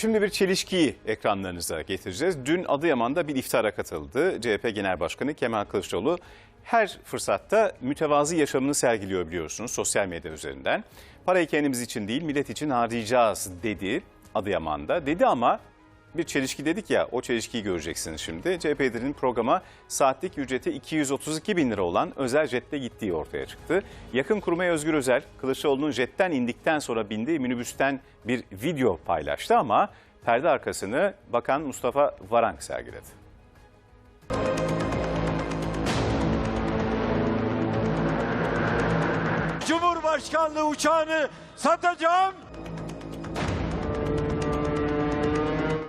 Şimdi bir çelişkiyi ekranlarınıza getireceğiz. Dün Adıyaman'da bir iftara katıldı. CHP Genel Başkanı Kemal Kılıçdaroğlu her fırsatta mütevazı yaşamını sergiliyor biliyorsunuz sosyal medya üzerinden. Parayı kendimiz için değil millet için harcayacağız dedi Adıyaman'da. Dedi ama bir çelişki dedik ya o çelişkiyi göreceksiniz şimdi. CHP liderinin programa saatlik ücreti 232 bin lira olan özel jette gittiği ortaya çıktı. Yakın kurmaya Özgür Özel Kılıçdaroğlu'nun jetten indikten sonra bindiği minibüsten bir video paylaştı ama perde arkasını Bakan Mustafa Varank sergiledi. Cumhurbaşkanlığı uçağını satacağım.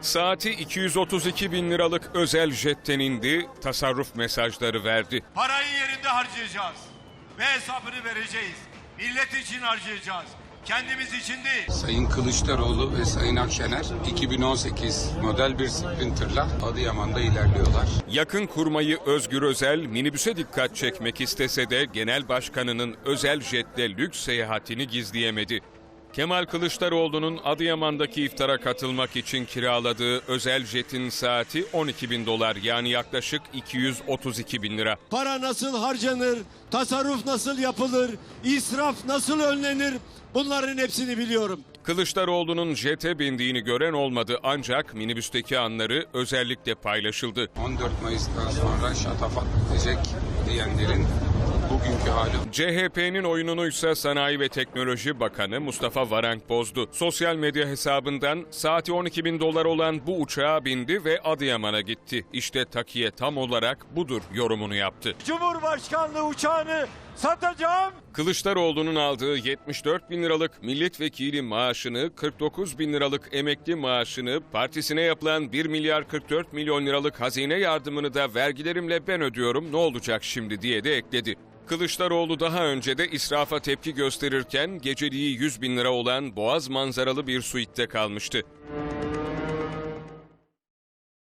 Saati 232 bin liralık özel jetten indi, tasarruf mesajları verdi. Parayı yerinde harcayacağız. Ve hesabını vereceğiz. Millet için harcayacağız. Kendimiz için değil. Sayın Kılıçdaroğlu ve Sayın Akşener 2018 model bir Sprinter'la Adıyaman'da ilerliyorlar. Yakın kurmayı Özgür Özel minibüse dikkat çekmek istese de genel başkanının özel jetle lüks seyahatini gizleyemedi. Kemal Kılıçdaroğlu'nun Adıyaman'daki iftara katılmak için kiraladığı özel jetin saati 12 bin dolar yani yaklaşık 232 bin lira. Para nasıl harcanır, tasarruf nasıl yapılır, israf nasıl önlenir bunların hepsini biliyorum. Kılıçdaroğlu'nun jete bindiğini gören olmadı ancak minibüsteki anları özellikle paylaşıldı. 14 Mayıs'tan sonra şatafat bitecek diyenlerin bugünkü hali CHP'nin oyununu ise Sanayi ve Teknoloji Bakanı Mustafa Varank bozdu. Sosyal medya hesabından saati 12 bin dolar olan bu uçağa bindi ve Adıyaman'a gitti. İşte takiye tam olarak budur yorumunu yaptı. Cumhurbaşkanlığı uçağını satacağım. Kılıçdaroğlu'nun aldığı 74 bin liralık milletvekili maaşını, 49 bin liralık emekli maaşını, partisine yapılan 1 milyar 44 milyon liralık hazine yardımını da vergilerimle ben ödüyorum ne olacak şimdi diye de ekledi. Kılıçdaroğlu daha önce de israfa tepki gösterirken geceliği 100 bin lira olan boğaz manzaralı bir suitte kalmıştı.